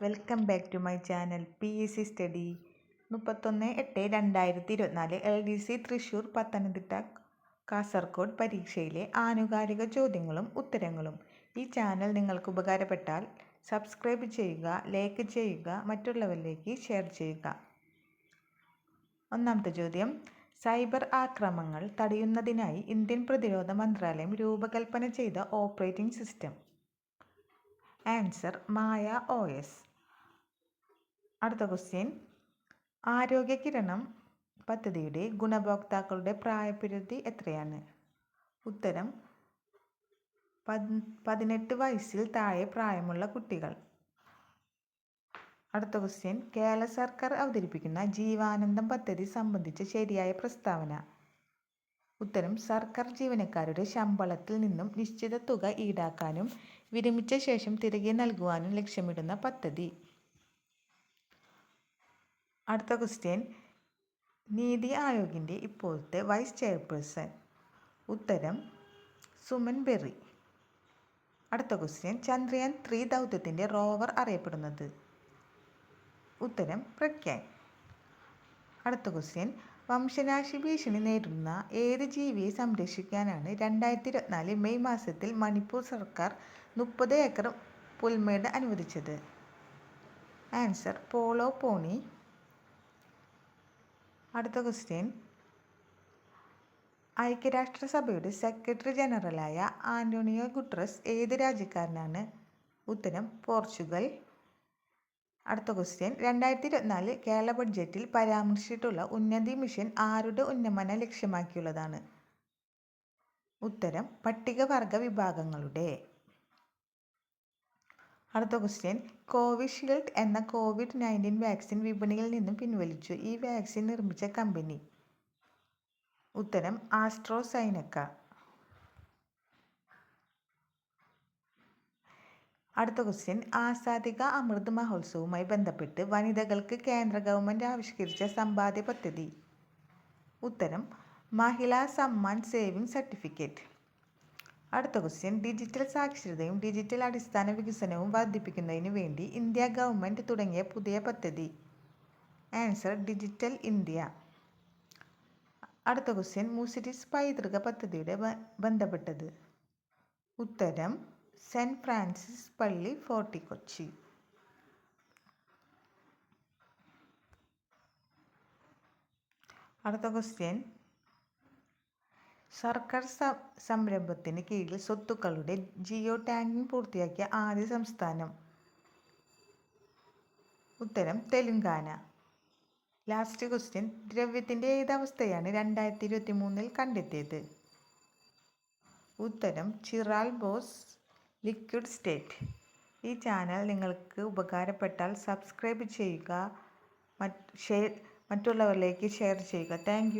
Welcome back to my channel P S C study മുപ്പത്തൊന്ന് എട്ട് രണ്ടായിരത്തി ഇരുപത്തിനാല് L D C Thrissur Pathanamthitta Kasaragod പരീക്ഷയിലെ ആനുകാലിക ചോദ്യങ്ങളും ഉത്തരങ്ങളും. ഈ ചാനൽ നിങ്ങൾക്ക് ഉപകാരപ്പെട്ടാൽ സബ്സ്ക്രൈബ് ചെയ്യുക ലൈക്ക് ചെയ്യുക മറ്റുള്ളവരിലേക്ക് ഷെയർ ചെയ്യുക. ഒന്നാമത്തെ ചോദ്യം സൈബർ ആക്രമണങ്ങൾ തടയുന്നതിനായി ഇന്ത്യൻ പ്രതിരോധ മന്ത്രാലയം രൂപകൽപ്പന ചെയ്ത operating system. Answer Maya O S. അടുത്ത ക്വസ്റ്റ്യൻ. ആരോഗ്യ കിരണം പദ്ധതിയുടെ ഗുണഭോക്താക്കളുടെ പ്രായപരിധി എത്രയാണ്? ഉത്തരം പതിനെട്ട് വയസ്സിൽ താഴെ പ്രായമുള്ള കുട്ടികൾ. അടുത്ത ക്വസ്റ്റ്യൻ. കേരള സർക്കാർ അവതരിപ്പിക്കുന്ന ജീവാനന്ദം പദ്ധതി സംബന്ധിച്ച ശരിയായ പ്രസ്താവന. ഉത്തരം സർക്കാർ ജീവനക്കാരുടെ ശമ്പളത്തിൽ നിന്നും നിശ്ചിത തുക ഈടാക്കാനും വിരമിച്ച ശേഷം തിരികെ നൽകുവാനും ലക്ഷ്യമിടുന്ന പദ്ധതി. അടുത്ത ക്വസ്റ്റ്യൻ. നീതി ആയോഗിന്റെ ഇപ്പോഴത്തെ വൈസ് ചെയർപേഴ്സൺ. ഉത്തരം സുമൻ ബെറി അടുത്ത ക്വസ്റ്റ്യൻ ചന്ദ്രയാൻ ത്രീ ദൗത്യത്തിന്റെ റോവർ അറിയപ്പെടുന്നത്. ഉത്തരം പ്രഖ്യാൻ അടുത്ത ക്വസ്റ്റ്യൻ വംശനാശി ഭീഷണി നേരിടുന്ന ഏത് ജീവിയെ സംരക്ഷിക്കാനാണ് രണ്ടായിരത്തി ഇരുപത്തിനാല് മെയ് മാസത്തിൽ മണിപ്പൂർ സർക്കാർ മുപ്പത് ഏക്കർ പുൽമേട് അനുവദിച്ചത്? Answer polo pony. അടുത്ത ക്വസ്റ്റ്യൻ ഐക്യരാഷ്ട്രസഭയുടെ സെക്രട്ടറി ജനറലായ ആന്റോണിയോ ഗുട്രസ് ഏത് രാജ്യക്കാരനാണ്? ഉത്തരം പോർച്ചുഗൽ. അടുത്ത ക്വസ്റ്റ്യൻ രണ്ടായിരത്തി ഇരുപത്തിനാല് കേരള ബഡ്ജറ്റിൽ പരാമർശിച്ചിട്ടുള്ള ഉന്നതി മിഷൻ ആരുടെ ഉന്നമന ലക്ഷ്യമാക്കിയുള്ളതാണ്? ഉത്തരം പട്ടികവർഗ വിഭാഗങ്ങളുടെ. അടുത്ത ക്വസ്റ്റ്യൻ കോവിഷീൽഡ് എന്ന കോവിഡ് നയന്റീൻ വാക്സിൻ വിപണിയിൽ നിന്നും പിൻവലിച്ചു. ഈ വാക്സിൻ നിർമ്മിച്ച കമ്പനി ഉത്തരം ആസ്ട്രോസൈനക്ക. അടുത്ത ക്വസ്റ്റ്യൻ ആസാദിക അമൃത് മഹോത്സവവുമായി ബന്ധപ്പെട്ട് വനിതകൾക്ക് കേന്ദ്ര ഗവൺമെന്റ് ആവിഷ്കരിച്ച സമ്പാദ്യ പദ്ധതി? ഉത്തരം മഹിളാ സമ്മാൻ സേവിംഗ് സർട്ടിഫിക്കറ്റ്. അടുത്ത ക്വസ്റ്റ്യൻ ഡിജിറ്റൽ സാക്ഷരതയും ഡിജിറ്റൽ അടിസ്ഥാന വികസനവും വർദ്ധിപ്പിക്കുന്നതിന് വേണ്ടി ഇന്ത്യ ഗവൺമെന്റ് തുടങ്ങിയ പുതിയ പദ്ധതി. Answer digital India. അടുത്ത ക്വസ്റ്റ്യൻ മൂസിറ്റിസ് പൈതൃക പദ്ധതിയുടെ ബന്ധപ്പെട്ടത്. ഉത്തരം സെന്റ് ഫ്രാൻസിസ് പള്ളി ഫോർട്ടി കൊച്ചി. അടുത്ത ക്വസ്റ്റ്യൻ സർക്കാർ സംരംഭത്തിന് കീഴിൽ സ്വത്തുക്കളുടെ ജിയോ ടാങ്കിങ് പൂർത്തിയാക്കിയ ആദ്യ സംസ്ഥാനം. ഉത്തരം തെലുങ്കാന. ലാസ്റ്റ് ക്വസ്റ്റ്യൻ ദ്രവ്യത്തിന്റെ ഏതവസ്ഥയാണ് രണ്ടായിരത്തി ഇരുപത്തി മൂന്നിൽ കണ്ടെത്തിയത്? ഉത്തരം ചിറാൽ ബോസ് ലിക്വിഡ് സ്റ്റേറ്റ്. ഈ ചാനൽ നിങ്ങൾക്ക് ഉപകാരപ്പെട്ടാൽ സബ്സ്ക്രൈബ് ചെയ്യുക മറ്റുള്ളവരിലേക്ക് ഷെയർ ചെയ്യുക. താങ്ക്